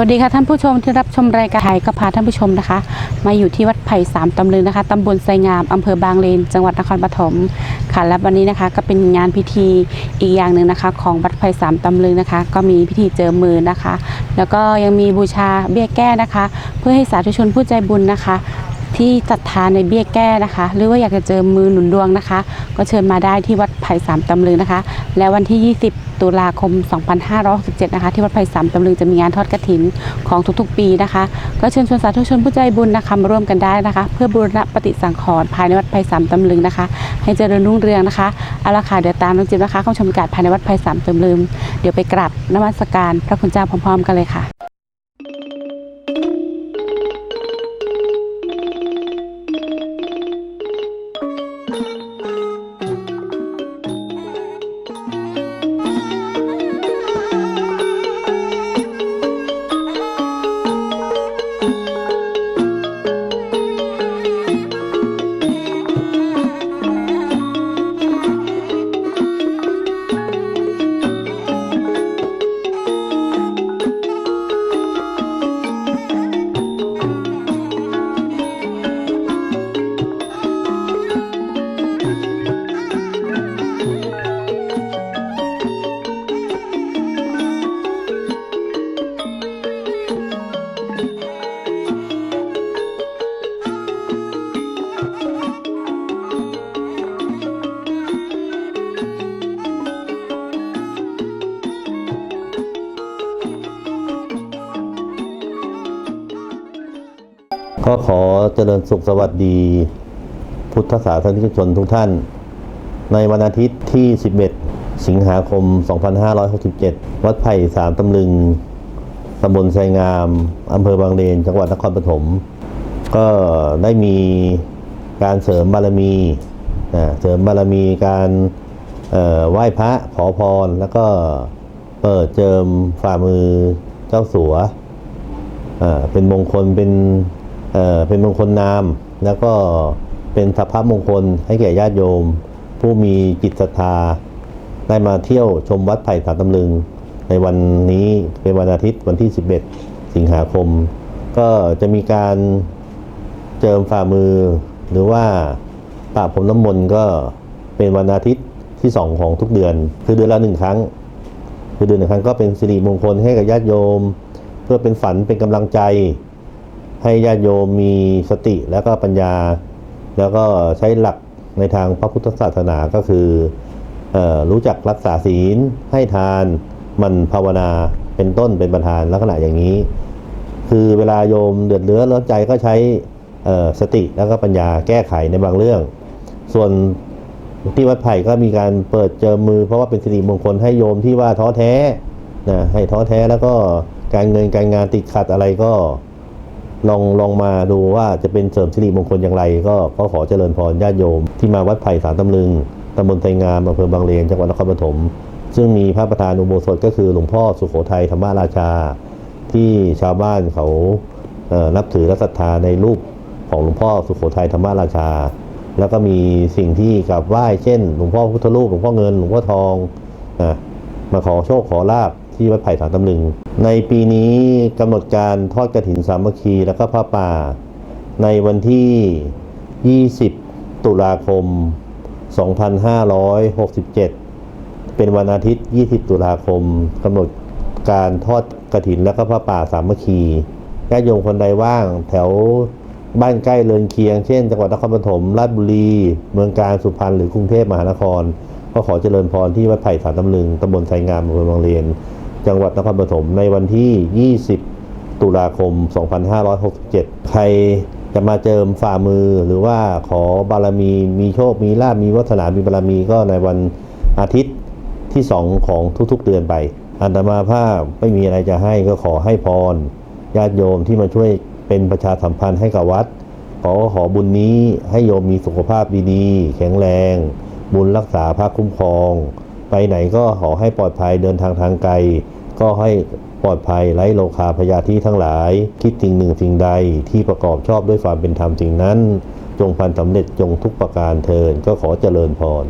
วัสดีค่ะท่านผู้ชมที่รับชมรายการไทยก็พาท่านผู้ชมนะคะ มาอยู่ที่วัดไผ่สามตำลึงนะคะตำบลไซงามอำเภอบางเลน จังหวัดนครปฐมค่ะและวันนี้นะคะก็เป็นงานพิธีอีกอย่างหนึ่งนะคะ ของวัดไผ่สามตำลึงนะคะ ก็มีพิธีเจิมมือนะคะ แล้วก็ยังมีบูชาเบี้ยแก้นะคะ เพื่อให้สาธุชนผู้ใจบุญนะคะที่ศรัทธาในเบี้ยแก้นะคะ หรือว่าอยากจะเจอมือหนุนดวงนะคะ ก็เชิญมาได้ที่วัดไผ่สามตำลึงนะคะ และวันที่ 20 ตุลาคม 2567 นะคะ ที่วัดไผ่สามตำลึงจะมีงานทอดกระถินของทุกๆ ปีนะคะ ก็เชิญชวนสาธุชนผู้ใจบุญนะคะมาร่วมกันได้นะคะ เพื่อบูรณะปฏิสังขรณ์ภายในวัดไผ่สามตำลึงนะคะ ให้เจริญรุ่งเรืองนะคะเอาละค่ะเดี๋ยวตามน้องจิ๊บนะคะเข้าชมการภายในวัดไผ่สามตำลึง เดี๋ยวไปกราบนมัสการพระคุณเจ้าพร้อม ๆ กันเลยค่ะ ก็ขอเจริญสุขสวัสดี พุทธศาสนิกชนทุกท่าน ในวันอาทิตย์ที่ 11 สิงหาคม 2567 วัดไผ่สามตำลึงตำบลไซงามอำเภอบางเลน จังหวัดนครปฐมก็ได้มีการเสริมบารมีเสริมบารมีการไหว้พระขอพร แล้วก็เปิดเจิมฝ่ามือเจ้าสัวเป็นมงคลเป็น เป็นมงคลนาม แล้วก็เป็นสัพพะมงคลให้แก่ญาติโยม ผู้มีจิตศรัทธาได้มาเที่ยวชมวัดไผ่สามตำลึง ในวันนี้เป็นวันอาทิตย์วันที่ 11 สิงหาคม ก็จะมีการเจิมฝ่ามือ หรือว่าปะผมน้ำมนต์ก็เป็นวันอาทิตย์ที่สองของทุกเดือน คือเดือนละหนึ่งครั้ง คือเดือนหนึ่งครั้งก็เป็นสิริมงคลให้กับญาติโยม เพื่อเป็นฝันเป็นกำลังใจ ให้ญาติโยมมีสติแล้วก็ปัญญา แล้วก็ใช้หลักในทางพระพุทธศาสนาก็คืออรู้จักรักษาศีลให้ทานมันภาวนาเป็นต้นเป็นประธานลักษณะอย่างนี้ คือเวลาโยมเดือดเรื้อร้อนใจก็ใช้สติแล้วก็ปัญญาแก้ไขในบางเรื่อง ส่วนที่วัดไผ่ก็มีการเปิดเจิมมือเพราะว่าเป็นสิริมงคลให้โยมที่ว่าท้อแท้นะให้ท้อแท้แล้วก็การเงินการงานติดขัดอะไรก็ ลองลองมาดูว่าจะเป็นเสริมสิริมงคลอย่างไร ก็ก็ขอเจริญพรญาติโยม ที่มาวัดไผ่สามตำลึงตำบลไทงามอำเภอบางเลนจังหวัดนครปฐมซึ่งมีพระประธานอุโบสถก็คือหลวงพ่อสุโขทัยธรรมราชา ที่ชาวบ้านเขาเนับถือและศรัทธาในรูปของหลวงพ่อสุโขทัยธรรมราชา แล้วก็มีสิ่งที่กราบไหว้เช่น หลวงพ่อพุทธรูปหลวงพ่อเงินหลวงพ่อทองมาขอโชคขอลาบ ที่วัดไผ่สามตำลึง ในปีนี้กำหนดการทอดกระถินสามัคคีแล้วก็พระป่า ในวันที่ 20 ตุลาคม 2567 เป็นวันอาทิตย์ 20 ตุลาคมกำหนดการทอดกระถินแล้วก็พระป่าสามัคคีญาติโยมคนใดว่างแถวบ้านใกล้เรือนเคียง เช่น จังหวัดนครปฐมราชบุรี เมืองการสุพรรณหรือกรุงเทพมหานคร ก็ขอเจริญพรที่วัดไผ่สารตำลึงตำบลไทรงามอำเภอบางเลน จังหวัดนครปฐมในวันที่ 20 ตุลาคม 2567 ใครจะมาเจิมฝ่ามือหรือว่าขอบารมีมีโชค มีลาบมีวัฒนามีบารมีก็ในวันอาทิตย์ที่ 2 ของทุกๆเดือนไป อันตมาภาพไม่มีอะไรจะให้ก็ขอให้พรญาติโยมที่มาช่วยเป็นประชาสัมพันธ์ให้กับวัด ขอขอบุญนี้ให้โยมมีสุขภาพดีๆ แข็งแรง บุญรักษาพระคุ้มครอง ไปไหนก็ขอให้ปลอดภัยเดินทางทางไกล ก็ให้ปลอดภัยไร้โลคาพยาธิทั้งหลาย คิดสิ่งหนึ่งสิ่งใดที่ประกอบชอบด้วยความเป็นธรรมสิ่งนั้น จงพันสำเร็จจงทุกประการเทินก็ขอเจริญพร